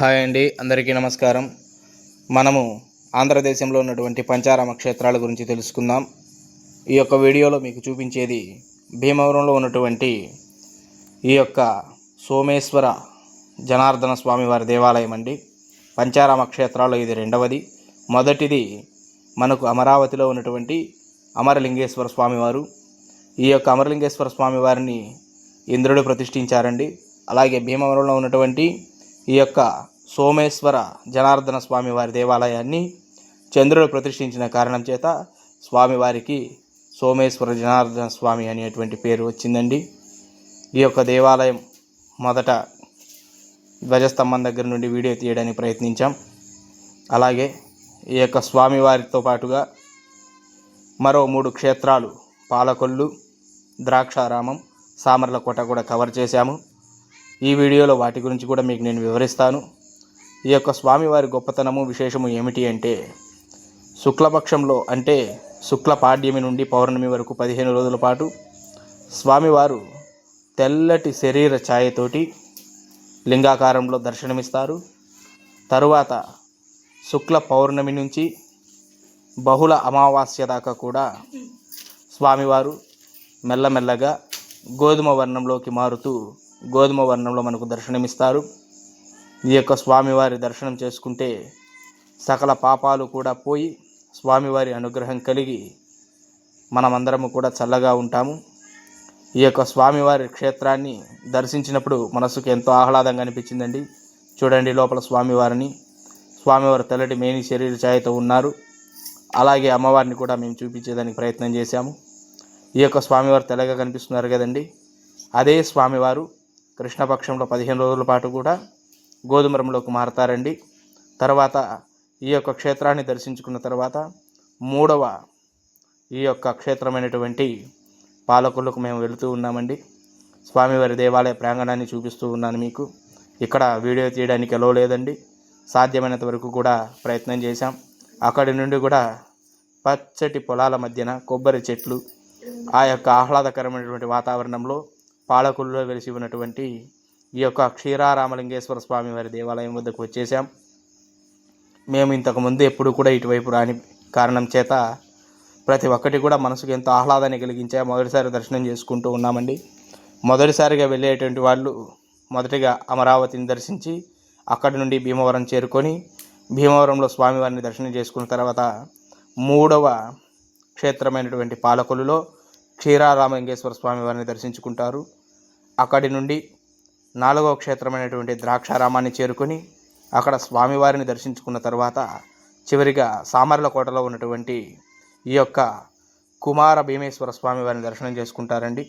Hi అండి అందరికీ నమస్కారం. మనము ఆంధ్రదేశంలో ఉన్నటువంటి పంచారామ క్షేత్రాల గురించి తెలుసుకుందాం. ఈ యొక్క వీడియోలో మీకు చూపించేది భీమవరంలో ఉన్నటువంటి ఈ యొక్క సోమేశ్వర జనార్దన స్వామి వారి దేవాలయం అండి. పంచారామ క్షేత్రాల్లో ఇది రెండవది. మొదటిది మనకు అమరావతిలో ఉన్నటువంటి అమరలింగేశ్వర స్వామివారు ఈ యొక్క అమరలింగేశ్వర స్వామి వారిని ఇంద్రుడు ప్రతిష్ఠించారండి. అలాగే భీమవరంలో ఉన్నటువంటి ఈ యొక్క సోమేశ్వర జనార్దన స్వామి వారి దేవాలయాన్ని చంద్రుడు ప్రతిష్ఠించిన కారణం చేత స్వామివారికి సోమేశ్వర జనార్దన స్వామి అనేటువంటి పేరు వచ్చిందండి. ఈ యొక్క దేవాలయం మొదట ధ్వజస్తంభం దగ్గర నుండి వీడియో తీయడానికి ప్రయత్నించాం. అలాగే ఈ యొక్క స్వామివారితో పాటుగా మరో మూడు క్షేత్రాలు పాలకొల్లు ద్రాక్షారామం సామర్లకోట కూడా కవర్ చేశాము. ఈ వీడియోలో వాటి గురించి కూడా మీకు నేను వివరిస్తాను. ఈ యొక్క స్వామివారి గొప్పతనము విశేషము ఏమిటి అంటే శుక్లపక్షంలో అంటే శుక్ల పాడ్యమి నుండి పౌర్ణమి వరకు పదిహేను రోజుల పాటు స్వామివారు తెల్లటి శరీర ఛాయతోటి లింగాకారంలో దర్శనమిస్తారు. తరువాత శుక్ల పౌర్ణమి నుంచి బహుళ అమావాస్య దాకా కూడా స్వామివారు మెల్లమెల్లగా గోధుమ వర్ణంలోకి మారుతూ గోధుమ వర్ణంలో మనకు దర్శనమిస్తారు. ఈ యొక్క స్వామివారి దర్శనం చేసుకుంటే సకల పాపాలు కూడా పోయి స్వామివారి అనుగ్రహం కలిగి మనమందరము కూడా చల్లగా ఉంటాము. ఈ యొక్క స్వామివారి క్షేత్రాన్ని దర్శించినప్పుడు మనసుకు ఎంతో ఆహ్లాదంగా అనిపించిందండి. చూడండి లోపల స్వామివారిని. స్వామివారు తెల్లటి మేని శరీర ఛాయతో ఉన్నారు. అలాగే అమ్మవారిని కూడా మేము చూపించేదానికి ప్రయత్నం చేశాము. ఈ యొక్క స్వామివారు తెల్లగా కనిపిస్తున్నారు కదండి. అదే స్వామివారు కృష్ణపక్షంలో పదిహేను రోజుల పాటు కూడా గోధుమరంలోకి మారతారండి. తర్వాత ఈ యొక్క క్షేత్రాన్ని దర్శించుకున్న తర్వాత మూడవ ఈ యొక్క క్షేత్రమైనటువంటి పాలకులకు మేము వెళుతూ ఉన్నామండి. స్వామివారి దేవాలయ ప్రాంగణాన్ని చూపిస్తూ ఉన్నాను మీకు. ఇక్కడ వీడియో తీయడానికి ఎలో లేదండి. సాధ్యమైనంత వరకు కూడా ప్రయత్నం చేశాం. అక్కడి నుండి కూడా పచ్చటి పొలాల మధ్యన కొబ్బరి చెట్లు ఆ యొక్క ఆహ్లాదకరమైనటువంటి వాతావరణంలో పాలకుల్లో వెలిసి ఉన్నటువంటి ఈ యొక్క క్షీరారామలింగేశ్వర స్వామి వారి దేవాలయం వద్దకు వచ్చేసాం మేము ఇంతకుముందు ఎప్పుడు కూడా ఇటువైపు రాని కారణం చేత ప్రతి ఒక్కటి కూడా మనసుకు ఎంతో ఆహ్లాదాన్ని కలిగించే మొదటిసారి దర్శనం చేసుకుంటూ ఉన్నామండి. మొదటిసారిగా వెళ్ళేటువంటి వాళ్ళు మొదటిగా అమరావతిని దర్శించి అక్కడి నుండి భీమవరం చేరుకొని భీమవరంలో స్వామివారిని దర్శనం చేసుకున్న తర్వాత మూడవ క్షేత్రమైనటువంటి పాలకొలులో క్షీరారామలింగేశ్వర స్వామి వారిని దర్శించుకుంటారు. అక్కడి నుండి నాలుగవ క్షేత్రమైనటువంటి ద్రాక్షారామాన్ని చేరుకొని అక్కడ స్వామివారిని దర్శించుకున్న తర్వాత చివరిగా సామర్లకోటలో ఉన్నటువంటి ఈ యొక్క కుమార భీమేశ్వర స్వామి వారిని దర్శనం చేసుకుంటారండి.